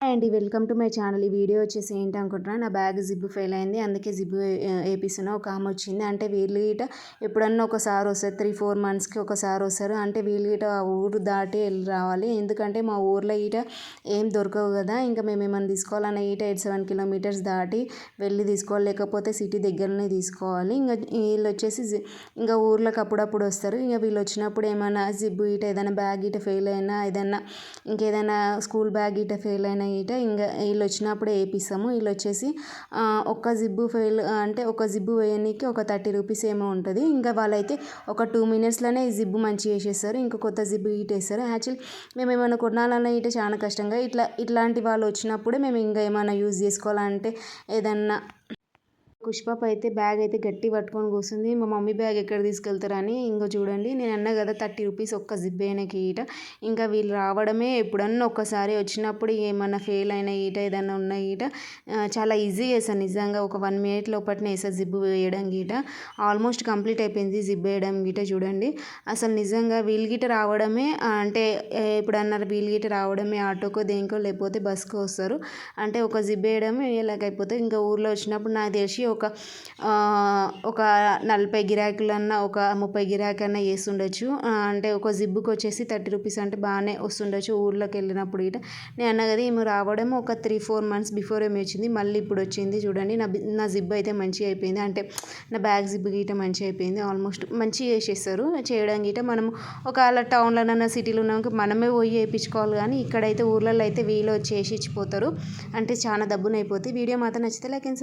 And అండి. Welcome to my channel. ఈ video వచ్చేసి ఏంటి అనుకుంటున్నా నా బ్యాగ్ జిబ్బు ఫెయిల్ అయింది. అందుకే జిబ్బు వేపిస్తున్నా ఒక ఆమె వచ్చింది. అంటే వీళ్ళు గిట ఎప్పుడన్నా ఒకసారి వస్తారు త్రీ ఫోర్ మంత్స్కి ఒకసారి వస్తారు. అంటే వీళ్ళు గిట ఆ ఊరు దాటి వెళ్ళి రావాలి. ఎందుకంటే మా ఊర్లో ఈట ఏం దొరకవు కదా. ఇంకా మేము ఏమైనా తీసుకోవాలన్న ఈట ఎయిట్ సెవెన్ కిలోమీటర్స్ దాటి వెళ్ళి తీసుకోవాలి. లేకపోతే సిటీ దగ్గరనే తీసుకోవాలి. ఇంకా వీళ్ళు వచ్చేసి ఇంకా ఊర్లోకి అప్పుడప్పుడు వస్తారు. ఇంకా వీళ్ళు వచ్చినప్పుడు ఏమైనా జిబ్బు ఈట ఏదైనా బ్యాగ్ ఈట ఫెయిల్ అయినా ఏదైనా ఇంకేదైనా స్కూల్ బ్యాగ్ ఈట ఫెయిల్ అయినా ఇట ఇంకా వీళ్ళు వచ్చినప్పుడే వేపిస్తాము వీళ్ళు వచ్చేసి ఒక జిబ్బు ఫెయిల్ అంటే ఒక జిబ్బు వేయడానికి ఒక థర్టీ రూపీస్ ఏమో ఉంటుంది. ఇంకా వాళ్ళైతే ఒక టూ మినిట్స్లోనే ఈ జిబ్బు మంచిగా వేసేస్తారు. ఇంకా కొత్త జిబ్బు హీట్ వేస్తారు. యాక్చువల్లీ మేము ఏమైనా కొనాలన్నా ఇటు చాలా కష్టంగా ఇట్లా ఇట్లాంటి వాళ్ళు వచ్చినప్పుడే మేము ఇంకా ఏమైనా యూజ్ చేసుకోవాలంటే ఏదన్నా పుష్పప్ అయితే బ్యాగ్ అయితే గట్టి పట్టుకొని కూర్చుంది. మా మమ్మీ బ్యాగ్ ఎక్కడ తీసుకెళ్తారని ఇంకో చూడండి. నేను అన్నా కదా థర్టీ రూపీస్ ఒక్క జిప్ అయిన ఈట. ఇంకా వీళ్ళు రావడమే ఎప్పుడన్నా ఒక్కసారి వచ్చినప్పుడు ఏమన్నా ఫెయిల్ అయిన ఈట ఏదైనా ఉన్న ఈట. చాలా ఈజీ వేసాను నిజంగా. ఒక వన్ మినిట్ లోపలనే వేసాను జిబ్బు వేయడం గీట. ఆల్మోస్ట్ కంప్లీట్ అయిపోయింది జిప్ వేయడం గీట చూడండి. అసలు నిజంగా వీల్ గిట రావడమే అంటే ఇప్పుడు అన్నారు వీల్ గీట రావడమే ఆటోకో దేనికో లేకపోతే బస్కో వస్తారు. అంటే ఒక జిప్ వేయడమే ఇలాగైపోతే. ఇంకా ఊర్లో వచ్చినప్పుడు నాకు తెలిసి ఒక ఒక నలభై గిరాకులన్నా ఒక ముప్పై గిరాకన్నా చేస్తుండొచ్చు అంటే ఒక జిబ్బుకి వచ్చేసి థర్టీ రూపీస్ అంటే బాగానే వస్తుండొచ్చు ఊర్లోకి వెళ్ళినప్పుడు ఇట. నేను అన్న కదా ఏమో రావడం ఒక త్రీ ఫోర్ మంత్స్ బిఫోర్ ఏమి వచ్చింది మళ్ళీ ఇప్పుడు వచ్చింది చూడండి. నా నా జిబ్ అయితే మంచిగా అయిపోయింది. అంటే నా బ్యాగ్ జిబ్ గీట మంచిగా అయిపోయింది. ఆల్మోస్ట్ మంచిగా చేసేస్తారు. చేయడం గీట మనం ఒకవేళ టౌన్లోనన్నా సిటీలో ఉన్నాక మనమే పోయి వేయించుకోవాలి కానీ ఇక్కడైతే ఊర్లలో అయితే వీలో వచ్చి వేసి ఇచ్చిపోతారు. అంటే చాలా దబ్బున వీడియో మాత్రం నచ్చితే లైక్ అండ్